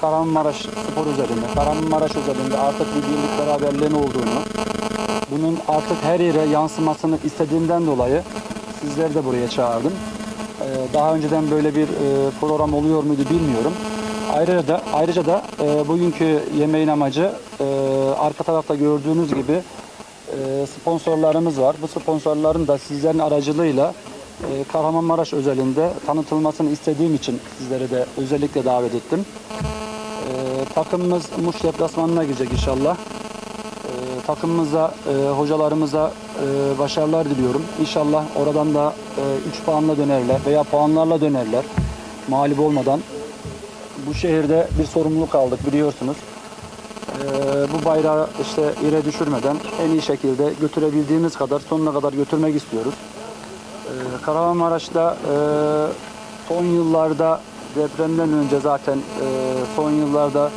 Kahramanmaraş spor üzerinde, Kahramanmaraş üzerinde artık bir birlik beraberliğin olduğunu, bunun artık her yere yansımasını istediğimden dolayı sizleri de buraya çağırdım. Ee, Daha önceden böyle bir e, program oluyor muydu bilmiyorum. Ayrıca da ayrıca da e, bugünkü yemeğin amacı e, arka tarafta gördüğünüz gibi e, sponsorlarımız var. Bu sponsorların da sizlerin aracılığıyla e, Kahramanmaraş özelinde tanıtılmasını istediğim için sizleri de özellikle davet ettim. E, takımımız Muş deplasmanına girecek inşallah. E, takımımıza, e, hocalarımıza e, başarılar diliyorum. İnşallah oradan da 3 puanla dönerler veya puanlarla dönerler. Mağlup olmadan. Bu şehirde bir sorumluluk aldık biliyorsunuz. E, bu bayrağı işte yere düşürmeden en iyi şekilde götürebildiğimiz kadar sonuna kadar götürmek istiyoruz. Ee, Kahramanmaraş'ta e, son yıllarda depremden önce zaten e, son yıllarda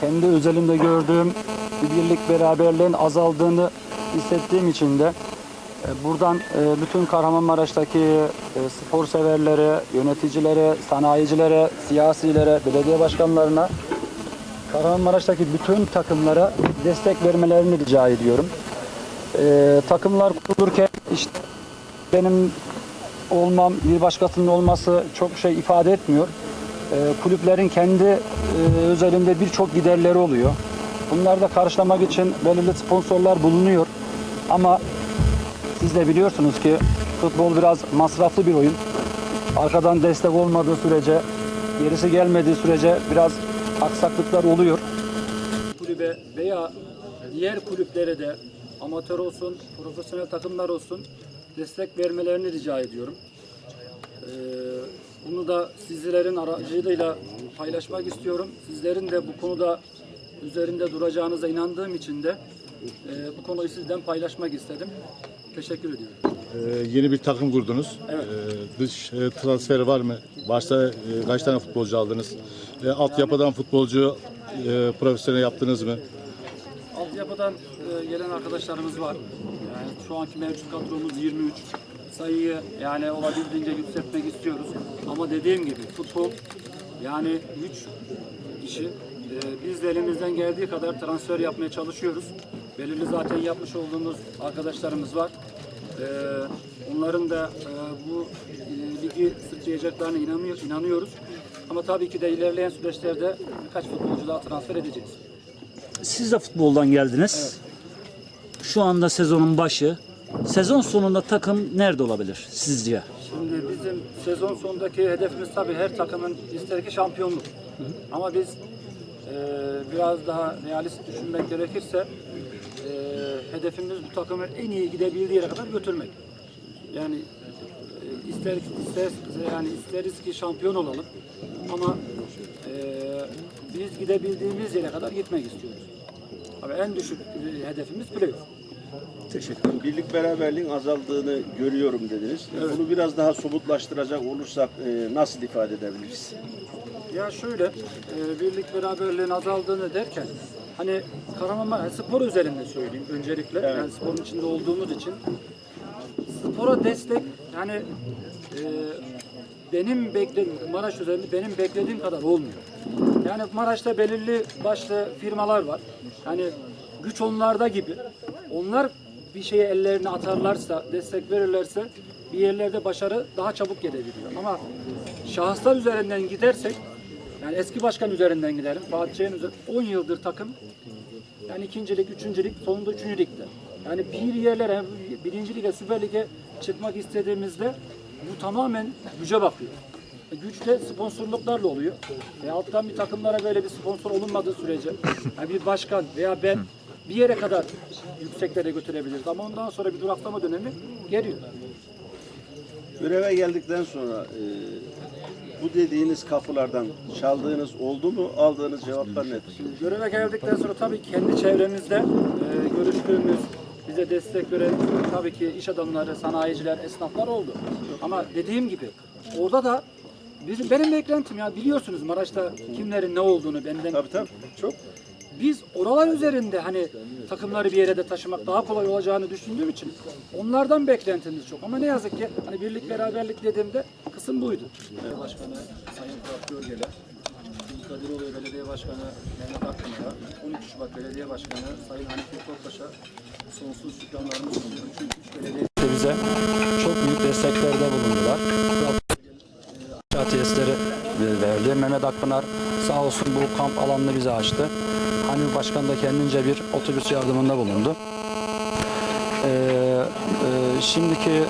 kendi özelimde gördüğüm bir birlik beraberliğin azaldığını hissettiğim için de e, buradan e, bütün Kahramanmaraş'taki e, spor severlere, yöneticilere, sanayicilere, siyasilere, belediye başkanlarına Kahramanmaraş'taki bütün takımlara destek vermelerini rica ediyorum. E, takımlar kurulurken işte benim olmam, bir başkasının olması çok şey ifade etmiyor. Ee, kulüplerin kendi e, özelinde birçok giderleri oluyor. Bunları da karşılamak için belirli sponsorlar bulunuyor. Ama siz de biliyorsunuz ki futbol biraz masraflı bir oyun. Arkadan destek olmadığı sürece, gerisi gelmediği sürece biraz aksaklıklar oluyor. Kulübe veya diğer kulüplere de amatör olsun, profesyonel takımlar olsun destek vermelerini rica ediyorum. Ee, bunu da sizlerin aracılığıyla paylaşmak istiyorum. Sizlerin de bu konuda üzerinde duracağınıza inandığım için de e, bu konuyu sizden paylaşmak istedim. Teşekkür ediyorum. Ee, yeni bir takım kurdunuz. Evet. Ee, dış e, transferi var mı? Başta e, kaç tane futbolcu aldınız? E, altyapıdan futbolcu e, profesyonel yaptınız mı? Altyapıdan e, gelen arkadaşlarımız var. Yani şu anki mevcut kadromuz 23. Sayıyı yani olabildiğince yükseltmek istiyoruz. Ama dediğim gibi futbol yani güç işi. E, biz de elimizden geldiği kadar transfer yapmaya çalışıyoruz. Belirli zaten yapmış olduğumuz arkadaşlarımız var. E, onların da e, bu e, ligi sıçrayacaklarına inanıyor, inanıyoruz. Ama tabii ki de ilerleyen süreçlerde birkaç futbolcu daha transfer edeceğiz. Siz de futboldan geldiniz. Şu anda sezonun başı. Sezon sonunda takım nerede olabilir sizce? Şimdi bizim sezon sonundaki hedefimiz tabii her takımın ister ki şampiyonluk. Ama biz e, biraz daha realist düşünmek gerekirse e, hedefimiz bu takımı en iyi gidebildiği yere kadar götürmek. Yani e, ister ister yani isteriz ki şampiyon olalım ama e, biz gidebildiğimiz yere kadar gitmek istiyoruz. Abi en düşük e, hedefimiz playoff. Birlik beraberliğin azaldığını görüyorum dediniz. Bunu biraz daha somutlaştıracak olursak e, nasıl ifade edebiliriz? Ya şöyle, e, birlik beraberliğin azaldığını derken hani Kahramanmaraş spor üzerinde söyleyeyim öncelikle. Yani sporun içinde olduğumuz için spora destek yani e, benim beklediğim Maraş üzerinde benim beklediğim kadar olmuyor. Yani Maraş'ta belirli başlı firmalar var. Yani güç onlarda gibi. Onlar bir şeye ellerini atarlarsa, destek verirlerse bir yerlerde başarı daha çabuk gelebiliyor. Ama şahıslar üzerinden gidersek yani eski başkan üzerinden gidelim. Fatih Çayın üzerinden 10 yıldır takım yani ikincilik, üçüncülük, sonunda üçüncü ligde. Yani bir yerlere, birinci lige, süper lige çıkmak istediğimizde bu tamamen güce bakıyor. E, Güç de sponsorluklarla oluyor. E alttan bir takımlara böyle bir sponsor olunmadığı sürece yani bir başkan veya ben bir yere kadar yükseklere götürebiliriz. Ama ondan sonra bir duraklama dönemi geliyor. Göreve geldikten sonra e, bu dediğiniz kapılardan çaldığınız oldu mu? Aldığınız cevaplar nedir? Göreve geldikten sonra tabii kendi çevremizde e, görüştüğümüz, bize destek veren tabii ki iş adamları, sanayiciler, esnaflar oldu. Ama dediğim gibi orada da bizim benim beklentim ya biliyorsunuz Maraş'ta kimlerin ne olduğunu benden Tabii, tabii. çok. Biz oralar üzerinde hani takımları bir yere de taşımak daha kolay olacağını düşündüğüm için onlardan beklentimiz çok. Ama ne yazık ki hani birlik beraberlik dediğimde kısım buydu. Başkanı Sayın Fuat Gölgeler, Kadiroğlu Belediye Başkanı Mehmet Akpınar'a, 12 Şubat Belediye Başkanı Sayın Hanifi Topbaş'a sonsuz şükranlarımı sunuyorum. Çünkü üç belediye bize çok büyük desteklerde bulundular. Aşağı tesisleri verdi. Mehmet Akpınar sağ olsun bu kamp alanını bize açtı. Hani Başkan da kendince bir otobüs yardımında bulundu. Ee, e, şimdiki e,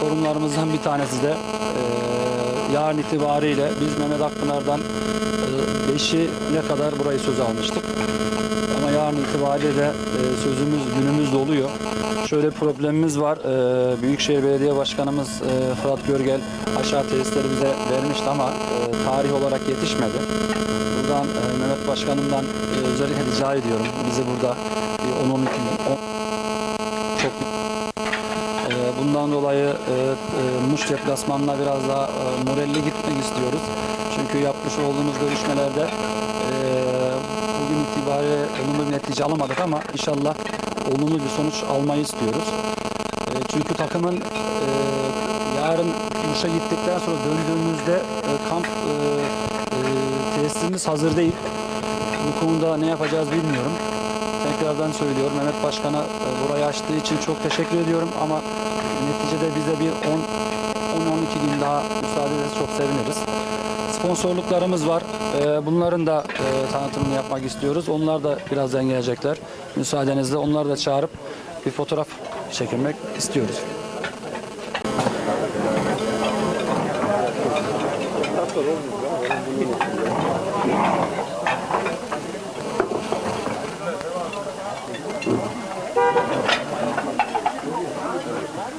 sorunlarımızdan bir tanesi de e, yarın itibariyle biz Mehmet Akpınar'dan e, beşi ne kadar burayı söz almıştık. Ama yarın itibariyle de e, sözümüz günümüz doluyor. Şöyle problemimiz var. E, Büyükşehir Belediye Başkanımız e, Fırat Görgel aşağı tesisleri vermişti ama e, tarih olarak yetişmedi. Buradan e, Mehmet Başkanımdan e, özellikle rica ediyorum. Bizi burada bir 10-12 gün, 10 çok e, bundan dolayı e, e, Muş deplasmanına biraz daha e, moralli gitmek istiyoruz. Çünkü yapmış olduğumuz görüşmelerde e, bugün itibariyle olumlu bir netice alamadık ama inşallah olumlu bir sonuç almayı istiyoruz. E, çünkü takımın e, yarın Muş'a gittikten sonra döndüğümüzde e, kamp e, e, tesisimiz hazır değil. Bu konuda ne yapacağız bilmiyorum. Tekrardan söylüyorum Mehmet Başkan'a e, burayı açtığı için çok teşekkür ediyorum ama neticede bize bir 10 10-12 gün daha müsaade ederse çok seviniriz. Sponsorluklarımız var. E, Bunların da e, tanıtımını yapmak istiyoruz. Onlar da birazdan gelecekler. Müsaadenizle onları da çağırıp bir fotoğraf çekilmek istiyoruz. olmuyor.